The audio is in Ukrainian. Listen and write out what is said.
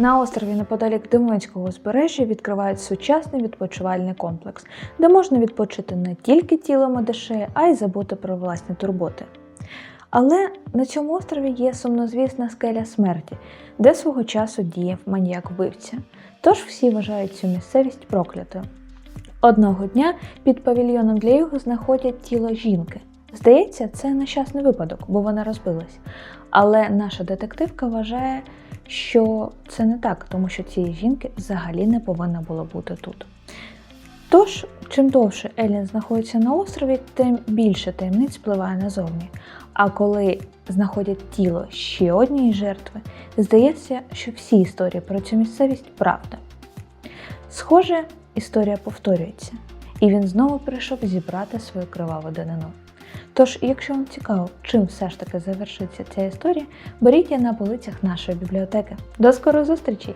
На острові неподалік Димонського узбережжя відкривають сучасний відпочивальний комплекс, де можна відпочити не тільки тілом і а й забути про власні турботи. Але на цьому острові є сумнозвісна скеля смерті, де свого часу діяв маніяк вбивця. Тож всі вважають цю місцевість проклятою. Одного дня під павільйоном для його знаходять тіло жінки. Здається, це нещасний випадок, бо вона розбилась. Але наша детективка вважає, що це не так, тому що цієї жінки взагалі не повинно було бути тут. Тож, чим довше Елін знаходиться на острові, тим більше таємниць впливає назовні. А коли знаходять тіло ще однієї жертви, здається, що всі історії про цю місцевість правда. Схоже, історія повторюється, і він знову прийшов зібрати свою криваву данину. Тож, якщо вам цікаво, чим все ж таки завершиться ця історія, беріть її на полицях нашої бібліотеки. До скорої зустрічі!